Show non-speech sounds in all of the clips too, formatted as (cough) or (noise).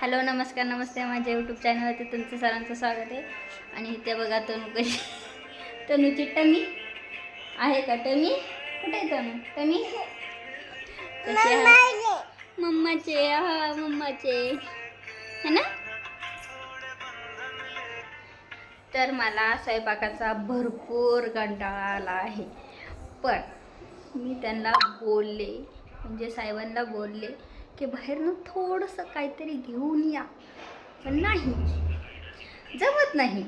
Hello नमस्कार नमस्ते. माझ्या YouTube चॅनलवरती तुमचं सर्वांचं स्वागत आहे. आणि इथे बघा तनू कशी (laughs) तनूची टमी. आहे का टमी? कुठे आहे तनू? टमी? कशी आहे? मम्माचे हा मम्माचे. है ना? तर मला स्वयंपाकाचा भरपूर कंटाळा आला आहे. पण मी त्यांना बोलले म्हणजे साहेबांना बोलले की बाहेरनं थोडंसं काहीतरी घेऊन या. पण नाही. जमत नाही.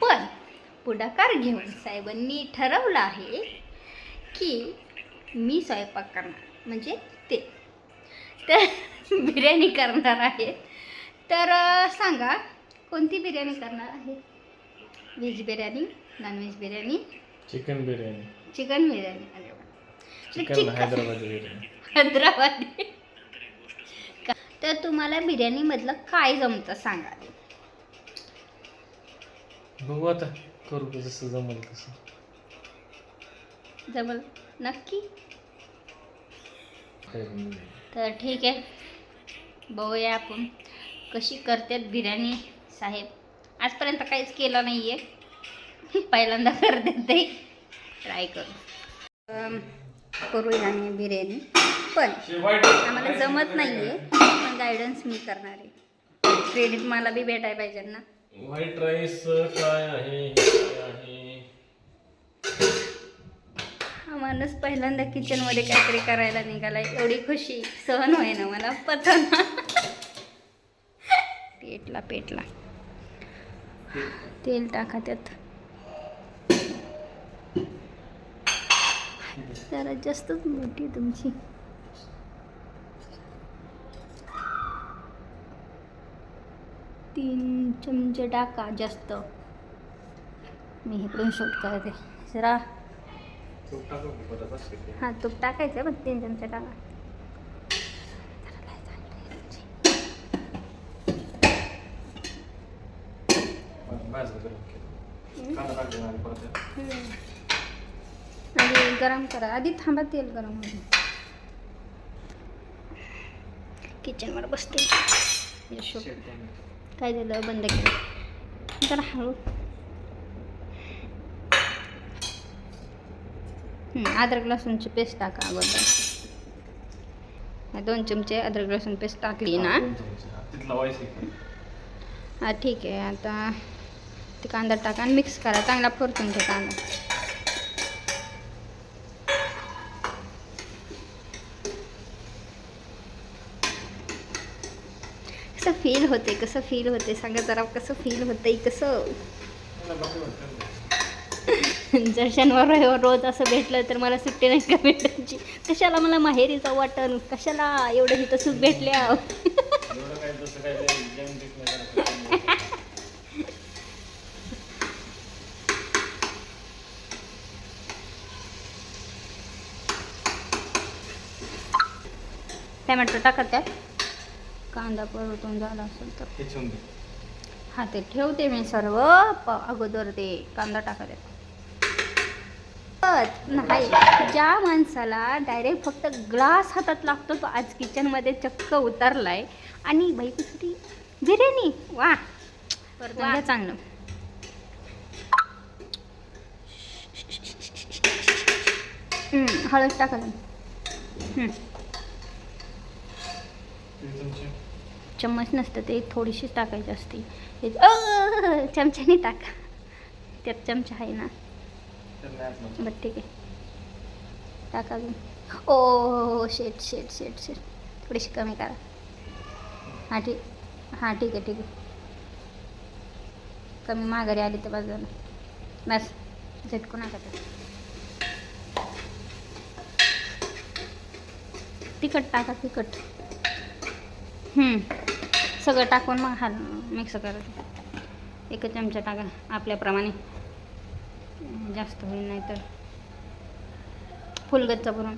पण पुढाकार घेऊन साहेबांनी ठरवलं आहे की मी स्वयंपाक करणार. म्हणजे ते. तर बिर्याणी करणार आहे. तर सांगा कोणती बिर्याणी करणार आहे? Veg biryani non veg biryani? Chicken biryani. Chicken biryani. अरे. चिकन हैदराबादी बिर्याणी. हैदराबादी. तर तुम्हाला बिर्याणीमधलं काय जमतं सांगा. बघू आता करू जसं जमल तसं. जमल? नक्की. तर ठीक आहे. बघूया आपण कशी करतात बिर्याणी साहेब. आजपर्यंत काहीच केलं नाही आहे पहिल्यांदा करते ते. ट्राय करू. करूया आम्ही बिर्याणी. पण आम्हाला जमत नाही आहे गायडन्स मी करणार आहे. क्रेडिट मला बी भेटायला पाहिजे ना. व्हाईट राईस काय आहे? माणूस पहिल्यांदा किचनमध्ये काहीतरी करायला निघालाय. एवढी खुशी. सहन होय ना मला. पचन पेटला पेटला. तेल टाका त्यात. जरा जास्तच मोठी तुमची. तीन चमचे टाका जास्त. मी इकडून शूट करते. जरा? हां तूप टाकायचं पण तीन चमचे टाका. भाजलं गरम करा. आधी थांबा तेल गरम होईल. किचनवर बसते. काय झालं? बंद केलं. जरा हळू. हं, अद्रक लसूणची पेस्ट टाका अगोदर. दोन चमचे अद्रक लसूण पेस्ट टाकली ना. हा. हा ठीक आहे. आता ते कांदा टाका आणि मिक्स करा. चांगला परतून घ्या कांदा. कसं फील होते कसं फील होते? सांगा जरा कसं फील होतंय कसं? जर शनिवार रविवार रोज असं भेटलं तर मला सुट्टी नाही का भेटायची? कशाला मला माहेरी जाऊ वाटन कशाला एवढं इथं सुख भेटल्या? एवढं काय टाकत आहे कांदा परतून झाला असेल तर. हे. हा ते ठेवते मी सर्व. प अगोदर ते कांदा टाकत नाही ज्या माणसाला डायरेक्ट फक्त ग्लास हातात लागतो तो आज किचनमध्ये चक्क उतरलाय. आणि बाईकसाठी बिर्याणी वा. परतून घ्या चांगलं. हम्म, हळद टाका हम्म. तीन चमचे. चम्मच नसतं ते थोडीशीच टाकायची असते. चमच्याने टाका. त्यात चमचा आहे ना. बरं ठीक आहे. टाका अजून. ओ शेट शेट शेट शेट थोडीशी कमी करा. हां ठीक हां ठीक आहे ठीक आहे. कमी माघारी आली तर बाजूला बस झटकू नका तिखट टाका तिखट. सगळं टाकून मग हाल मिक्स करायचं. एक चमचा टाका आपल्याप्रमाणे. जास्त होईल नाही तर. फुलगच्चा भरून.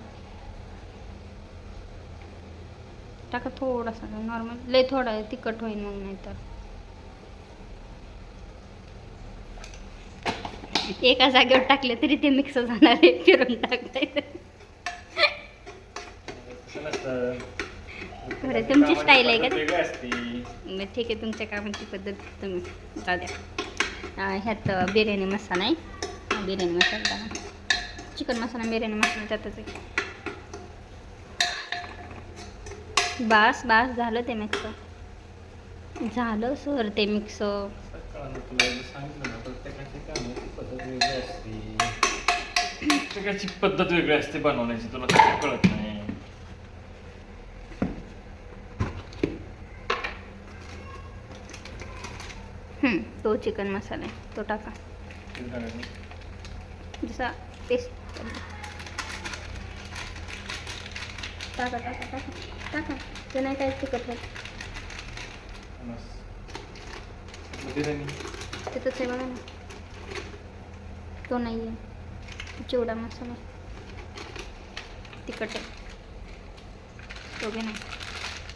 टाका थोडासा नॉर्मल. लय थोडा तिखट होईल मग नाही तर. एका जागेवर टाकले तरी ते मिक्स जाणार आहे फिरून टाकता बरं तुमची स्टाईल आहे का? मग ठीक आहे तुमच्या कामाची पद्धत तुम्ही द्या. ह्यात बिर्याणी मसाला आहे. बिर्याणी मसाला चिकन मसाला बिर्याणी मसाला त्यातच आहे. बास बास झालं ते मिक्स झालं सर ते मिक्स प्रत्येकाची पद्धत वेगळी असते. बनवण्याची तुला कळत नाही हम्म, तो चिकन मसाला आहे तो टाका? जसा पेस्ट टाका टाका टाका टाका. ते नाही काय बिर्याणी त्यातच आहे बघा ना. तो नाही आहे चिवडा मसाला. तिखट आहे. तो बी नाही.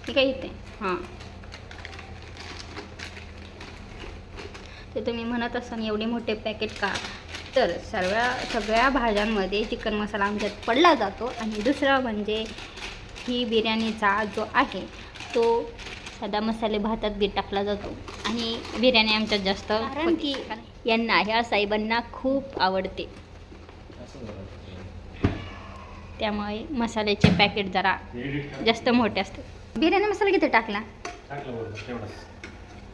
हे काय येते हां. ते तुम्ही म्हणत असाल एवढे मोठे पॅकेट का? तर सर्व सगळ्या भाज्यांमध्ये चिकन मसाला आमच्यात पडला जातो. आणि दुसरा म्हणजे ही बिर्याणीचा जो आहे तो साधा मसाले भातात बी टाकला जातो. आणि बिर्याणी आमच्यात जास्त कारण की यांना ह्या साहेबांना खूप आवडते. त्यामुळे मसाल्याचे पॅकेट जरा. जास्त मोठे असतात. बिर्याणी मसाला किती टाकला?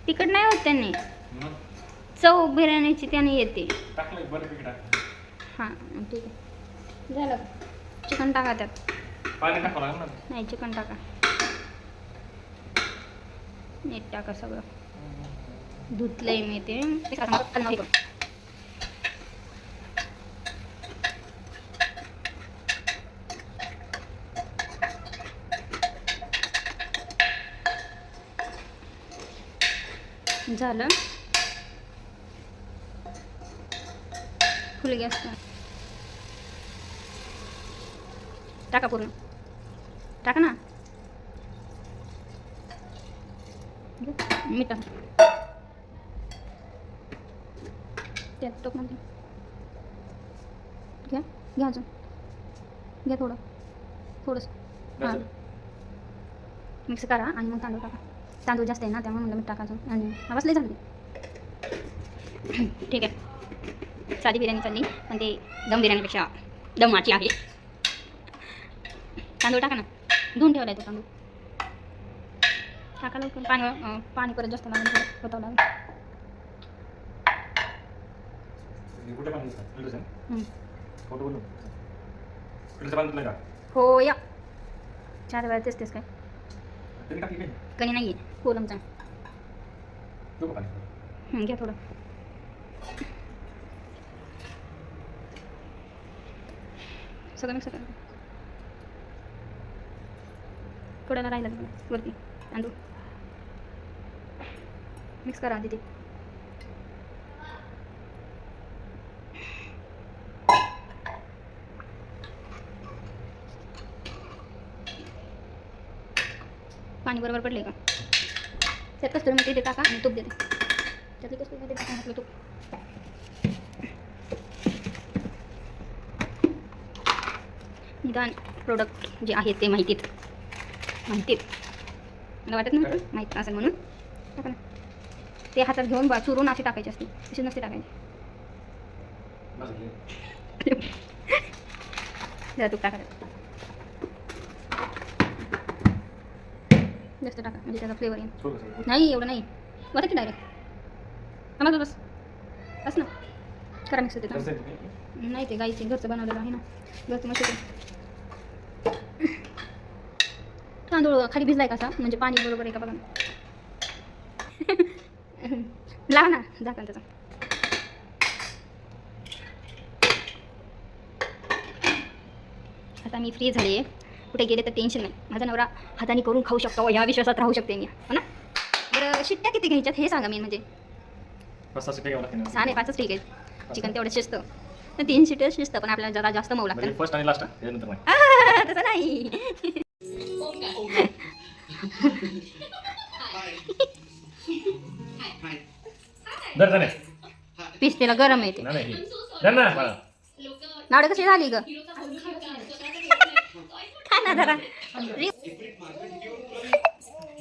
तिखट नाही होत त्यांनी. चव बिर्याणीची त्याने येते. हां ठीक आहे. झालं. चिकन टाका त्यात. नाही चिकन टाका. नीट टाका सगळं. धुतलंय मी ते. झालं. फुल गॅस टाका पूर्ण टाका ना मीठ टाका त्यात टोकमध्ये घ्या घ्या अजून घ्या थोडं थोडंसं हां. मिक्स करा आणि मग तांदूळ टाका तांदूळ जास्त आहे ना त्यामुळे म्हणलं मीठ टाका अजून आणि हा बसले झाली ठीक आहे साधी बिर्याणी चालली पण ते दम बिर्याणीपेक्षा दमाची आहे. तांदूळ टाका ना. धुवून ठेवला आहे तो तांदूळ. टाका लवकर. पाणी पाणी परत जास्त लागेल थोडं होतावं लागेल. हे या. चार वेळा तेच तेच काय कणी नाही आहे कोलमचा घ्या थोडं. सगळं मिक्स करा थोड्याला राहिलं बघा वरती. तांदूळ मिक्स करा आधी ते पाणी बरोबर पडले का? त्यात कस्तुरी मध्ये ते टाका आणि तूप देते. त्यातली कस्तुरी मध्ये टाका म्हटलं तूप. निदान प्रोडक्ट जे आहेत ते माहितीत. माहितीत. मला वाटत नव्हतं? माहीत असेल म्हणून. टाका ना. ते हातात घेऊन बा चुरून असे टाकायचे असते तसे नसते टाकायचे. जरा तूप टाका. जास्त टाका. म्हणजे त्याचा फ्लेवर येईल? नाही एवढं नाही. वरती की डायरेक्ट आम्हाला बस. बस ना. करा मिक्स होते आहे ते? नाही ते गाईचे घरचं बनवलेलं आहे ना. घरचं मस्त होते तांदूळ खाली भिजलाय कसा? म्हणजे पाणी बरोबर आहे का बघा. (laughs) लावा ना झाकण त्याचा. आता मी फ्री झाली आहे. कुठे गेले तर टेन्शन नाही. माझा नवरा हाताने करून खाऊ शकतो या विश्वासात राहू शकते मी. हो ना? बरं शिट्ट्या किती घ्यायच्यात हे सांगा मी म्हणजे. लागतं. सहा नाही पाचच ठीक आहे चिकन तेवढं तर तीन शिट्ट्या शिजतं पण आपल्याला जरा जास्त मऊ लागतं म्हणजे फर्स्ट आणि लास्ट (laughs) तसं नाही. धर गरम येते नाही, हे. धर ना बाळा. नावडे कशी झाली ग? खा ना जरा.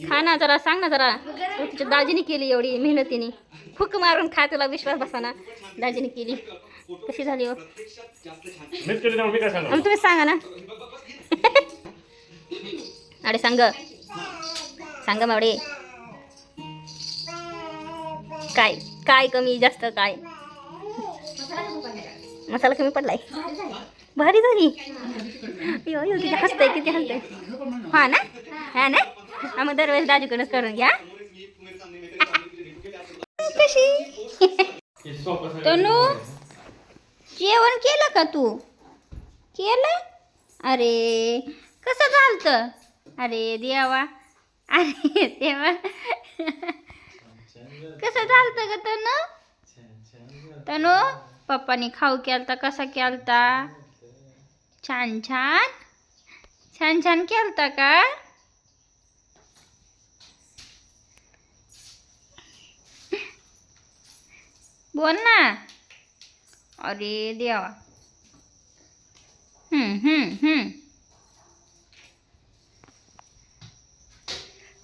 खा ना जरा सांग ना जरा. तू तुझ्या दाजीने केली एवढी मेहनतीने. फुक मारून खा तुला विश्वास बसा ना दाजीने केली. कशी झाली हो? मीच केली त्यामुळे मी काय सांगणार? मग तुम्ही सांगा ना. (laughs) अरे सांग सांगा मावडे काय काय कमी जास्त काय? मसाला कमी पडलाय. भारी झाली. किती हसतंय किती हसतंय. हा ना? हा ना? आम्ही दरवेळेस दाजीकडूनच करून घ्या. कशी? तनू? जेवण केलं का तू? केलं? अरे कसं झालतं? अरे देवा. अरे देवा कसं झालतं ग तनु? तनु पप्पानी खाऊ केलता कसा केलता? छान छान. छान छान केलता का? बोल ना. अरे देवा. हम्म हम्म हम्म.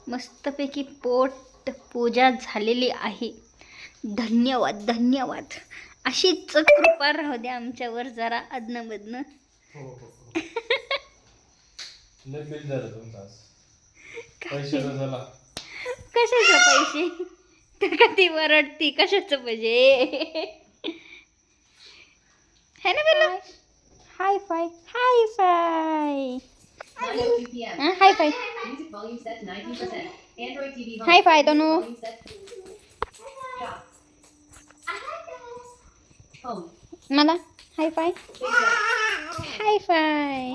मस्तपैकी पोट पूजा झालेली आहे. धन्यवाद धन्यवाद. अशीच कृपा राहू द्या आमच्यावर जरा अदनमधनं हो, हो, हो. (laughs) कशाचे पैसे? तर कधी वरडती? कशाचं पाहिजे है ना Bela hi five hi five हां, hi fi Music volume set to 19%. Android TV volume. Hi fi Tanu volume set. Stop. Home. मला hi fi Big Mac. Hi fi